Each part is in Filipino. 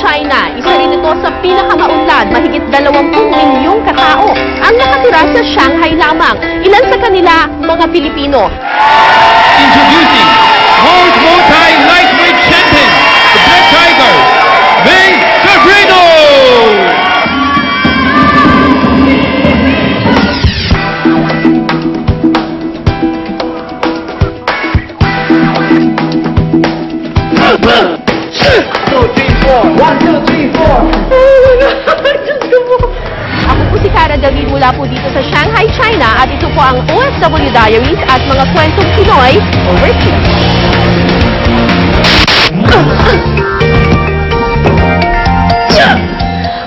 China. Isa rin ito sa pinakamaunlad, mahigit 20 milyong katao ang nakatira sa Shanghai lamang. Ilan sa kanila, mga Pilipino. Introducing mula po dito sa Shanghai, China at ito po ang OFW Diaries at mga kwentong Pinoy overseas.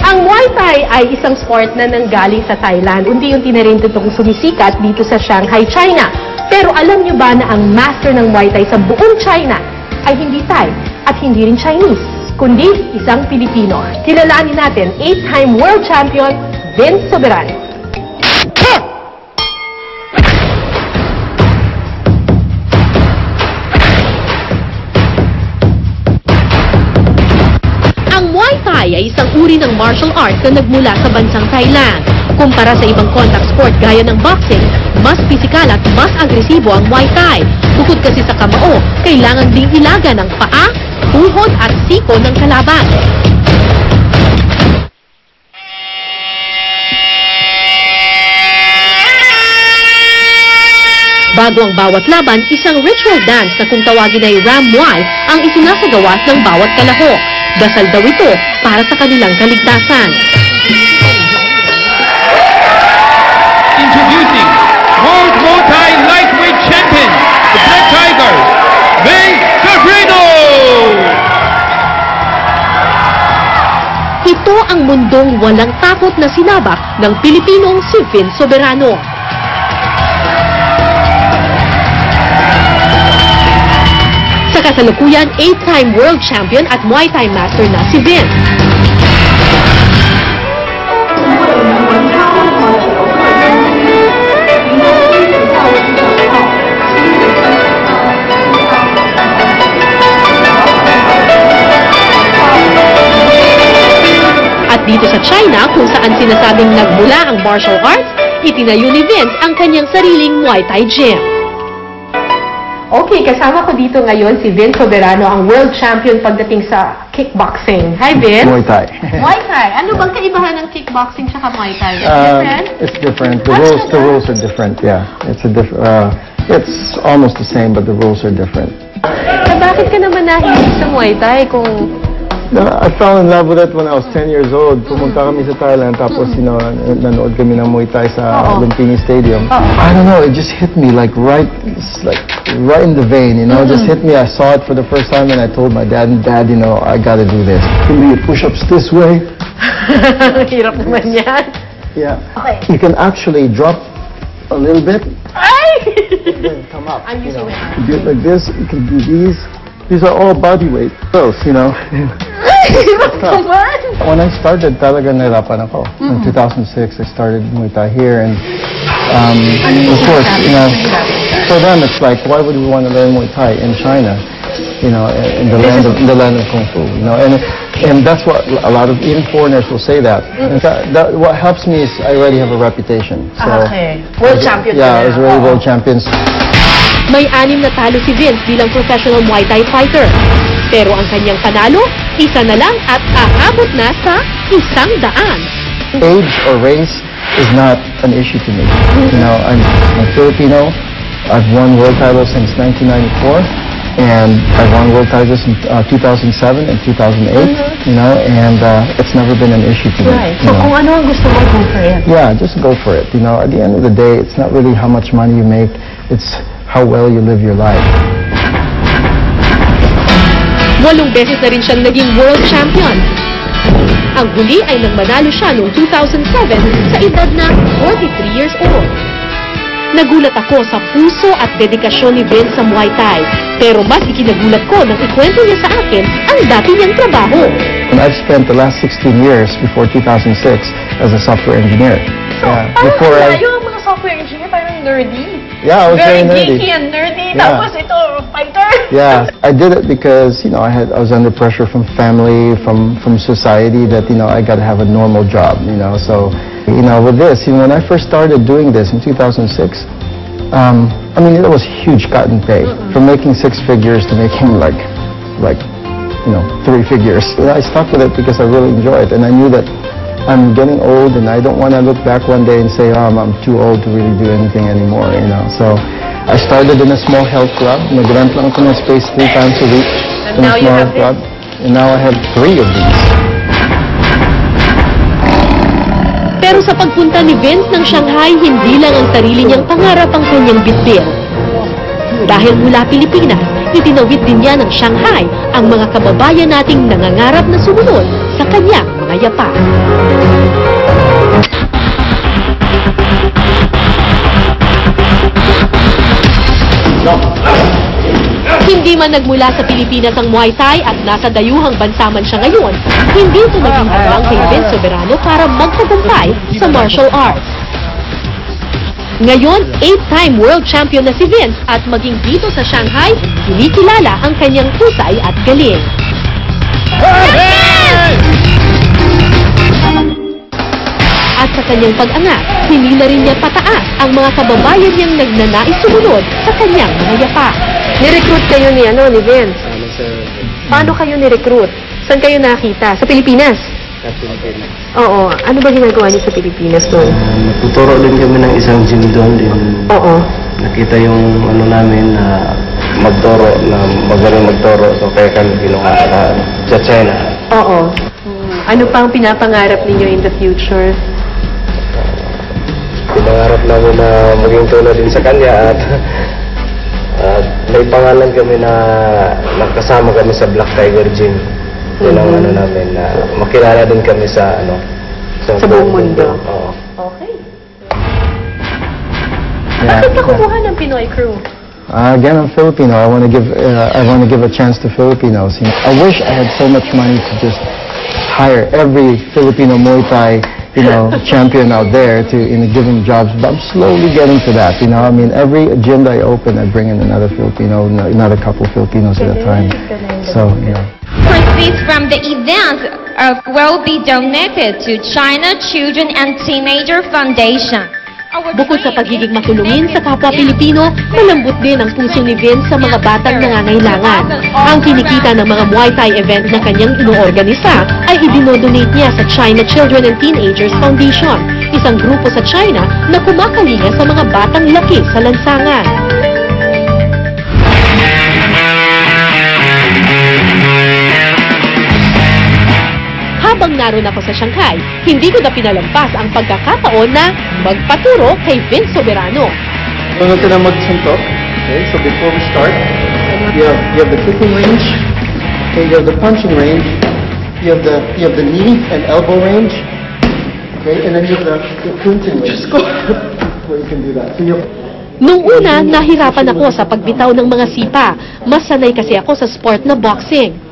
Ang Muay Thai ay isang sport na nanggaling sa Thailand. Unti-unti na rin itong sumisikat dito sa Shanghai, China. Pero alam niyo ba na ang master ng Muay Thai sa buong China ay hindi Thai at hindi rin Chinese, kundi isang Pilipino. Kilalanin natin, 8-time world champion, Vince Soberano. Uri ng martial arts na nagmula sa bansang Thailand. Kumpara sa ibang contact sport gaya ng boxing, mas pisikal at mas agresibo ang Muay Thai. Bukod kasi sa kamao, kailangan ding ilaga ng paa, tuhod at siko ng kalaban. Bago ang bawat laban, isang ritual dance na kung tawagin ay Ram Muay ang isinasagawa ng bawat kalahok. Dasal daw ito para sa kanilang kaligtasan. Introducing World Muay Thai Lightweight Champion, the Black Tiger, Vin Cabrino! Ito ang mundong walang takot na sinabak ng Pilipinong si Vin Soberano. Sa kasalukuyan, 8-time world champion at Muay Thai master na si Vin. At dito sa China, kung saan sinasabing nagmula ang martial arts, itinayo ni Vince ang kanyang sariling Muay Thai gym. Okay, kasama ko dito ngayon si Vince Soberano, ang world champion pagdating sa kickboxing. Hi, Vince. Muay Thai. Muay Thai. Ano bang kaibahan ng kickboxing sa Muay Thai? Uh, Different? it's different. The What's rules, the the rules are different. Yeah, it's a diff. Uh, it's almost the same, but the rules are different. Eh, bakit ka naman nahilig sa Muay Thai kung... No, I fell in love with it when I was 10 years old. Pumunta kami sa Thailand, tapos, you know, nanood kami ng Muay Thai sa Oo. Lumpini Stadium. I don't know, it just hit me like right, like right in the vein, you know, it just hit me. I saw it for the first time and I told my dad, Dad, you know, I gotta do this. Can do your push-ups this way. Hirap naman yan. Yeah. Okay. You can actually drop a little bit Ay! then come up. I'm you using know. my You do it like this, you can do these. These are all body weight drills, you know. Naman! when I started, talaga nahirapan ako. In 2006, I started Muay Thai here, and um, of course, you know, for them it's like, why would we want to learn Muay Thai in China? You know, in the land of in the land of kung fu. You know, and and that's what a lot of even foreigners will say that. And that, that what helps me is I already have a reputation. So Okay. World champion Yeah, I was na. already Oo. world champions. May anim na talo si Vince bilang professional Muay Thai fighter. Pero ang kanyang panalo, isa na lang at aabot na sa isang daan. age or race is not an issue to me. You know, I'm, I'm Filipino. I've won world titles since 1994, and I've won world titles in uh, 2007 and 2008. You know, and uh, it's never been an issue to me. Right. So know. kung ano ang gusto mo, go for it. Yeah, just go for it. You know, at the end of the day, it's not really how much money you make; it's how well you live your life. Walong beses na rin siyang naging world champion. Ang huli ay nang manalo siya noong 2007 sa edad na 43 years old. Nagulat ako sa puso at dedikasyon ni Vince sa Muay Thai. Pero mas ikinagulat ko nang ikwento niya sa akin ang dati niyang trabaho. And I've spent the last 16 years before 2006 as a software engineer. Yeah, before I. yung mga software engineer, parang nerdy. Yeah, I was very, nerdy. geeky and nerdy. Yeah. Tapos ito, fighter. Yeah, I did it because you know I had I was under pressure from family, from from society that you know I got to have a normal job. You know, so you know with this, you know, when I first started doing this in 2006, um, I mean it was huge cut and pay from making six figures to making like like you know three figures. I stuck with it because I really enjoyed it, and I knew that. I'm getting old and I don't want to look back one day and say, oh, I'm, I'm too old to really do anything anymore, you know. So I started in a small health club. Nag-rent lang ako ng space three times a week And in now a you small have this? club. And now I have three of these. Pero sa pagpunta ni Vince ng Shanghai, hindi lang ang sarili niyang pangarap ang kanyang bitbit. Dahil mula Pilipinas, itinawid din niya ng Shanghai ang mga kababayan nating nangangarap na sumunod sa kanyang mga yapa. Hindi man nagmula sa Pilipinas ang Muay Thai at nasa dayuhang bansa man siya ngayon, hindi ito naging hadlang kay Vince Soberano para magtagumpay sa martial arts. Ngayon, eight-time world champion na si Vince at maging dito sa Shanghai, kinikilala ang kanyang husay at galing. At sa kanyang pag-angat, hindi na rin niya pataas ang mga kababayan niyang nagnanais sumunod sa kanyang mga yapa. Nirecruit kayo ni, ano, ni Vince? Paano kayo nirecruit? Saan kayo nakita? Sa Pilipinas? sa Pilipinas. Oo. Ano ba ginagawa niyo sa Pilipinas noon? Tuturo din kami ng isang gym doon din. Oo. Nakita yung ano namin na magturo, na magaling magturo. So kaya kami ginawa sa, sa China. Oo. Ano pang pinapangarap ninyo in the future? Pinangarap namin na maging tulad din sa kanya at at may pangalan kami na nakasama kami sa Black Tiger Gym. Yun ang ano namin na makilala din kami sa ano Sa buong mundo. Oo. Okay. Yeah, Bakit kumuha ng Pinoy crew? Uh, again, I'm Filipino. I want to give uh, I want to give a chance to Filipinos. You know, I wish I had so much money to just hire every Filipino Muay Thai, you know, champion out there to you know, give them jobs. But I'm slowly getting to that. You know, I mean, every gym that I open, I bring in another Filipino, another couple Filipinos at a time. So, you know. Proceeds from the event will be donated to China Children and Teenager Foundation. Bukod sa pagiging matulungin sa kapwa Pilipino, malambot din ang puso ni Vince sa mga batang nangangailangan. Ang kinikita ng mga Muay Thai event na kanyang inoorganisa ay idinodonate niya sa China Children and Teenagers Foundation, isang grupo sa China na kumakalinga sa mga batang laki sa lansangan. Habang naroon ako sa Shanghai, hindi ko na pinalampas ang pagkakataon na magpaturo kay Vince Soberano. Ka na magsuntok. Okay, so before we start, you have, you have the kicking range, okay, you have the punching range, you have the, you have the knee and elbow range, okay, and then you have the, the clinching range. Just go. Where you can do that. So you Nung una, nahirapan ako sa pagbitaw ng mga sipa. Mas sanay kasi ako sa sport na boxing.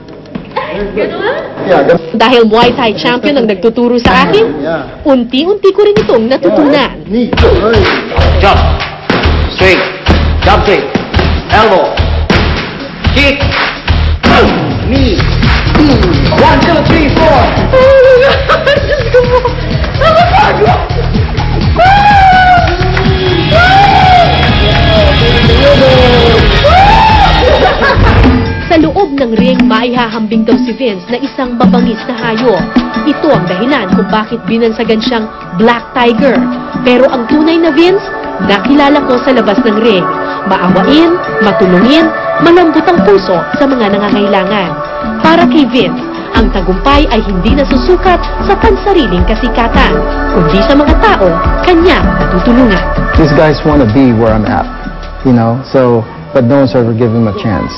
Yeah, go. Dahil Muay Thai champion ang nagtuturo sa akin, Yeah. unti-unti ko rin itong natutunan. Knee, right. Jump. Straight. Jump straight. Elbow. Kick. Knee. One, two, three, four. Sa loob ng ring, maihahambing daw si Vince na isang mabangis na hayop. Ito ang dahilan kung bakit binansagan siyang Black Tiger. Pero ang tunay na Vince, nakilala ko sa labas ng ring. Maawain, matulungin, malambot ang puso sa mga nangangailangan. Para kay Vince, ang tagumpay ay hindi nasusukat sa pansariling kasikatan, kundi sa mga tao kanyang natutulungan. These guys want to be where I'm at, you know, so, but no one's ever given them a chance.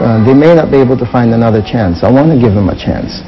Uh, they may not be able to find another chance. I want to give them a chance.